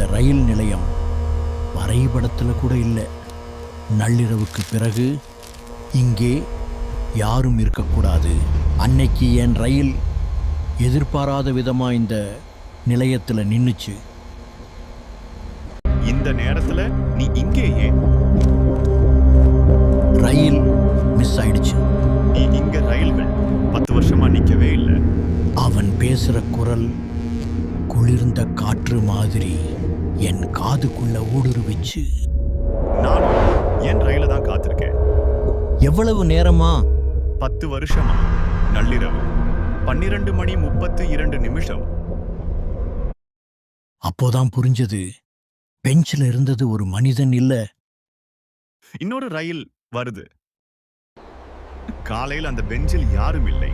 இந்த ரயில் நிலையம் வரைபடத்தில் கூட இல்லை. நள்ளிரவுக்கு பிறகு இங்கே யாரும் இருக்கக்கூடாது. அன்னைக்கு என் ரயில் எதிர்பாராத விதமாக இந்த நிலையத்தில் நின்னுச்சு. இந்த நேரத்துல நீ இங்கே ஏன்? ரயில் மிஸ் ஆயிடுச்சு. இ- இங்க ரயில்கள் பத்து வருஷமா நிக்கவே இல்லை. அவன் பேசுற குரல் குளிர்ந்த காற்று மாதிரி. என் காதுக்குள்ள ஊடுருவிச்சு நானும் என் ரயில தான் காத்திருக்கேன். எவ்வளவு நேரமா? பத்து வருஷமா? நள்ளிரவு பன்னிரண்டு மணி முப்பத்து இரண்டு நிமிஷம். அப்போதான் புரிஞ்சது. பெஞ்சில் இருந்தது ஒரு மனிதன் இல்ல. இன்னொரு ரயில் வருது. காலையில் அந்த பெஞ்சில் யாரும் இல்லை.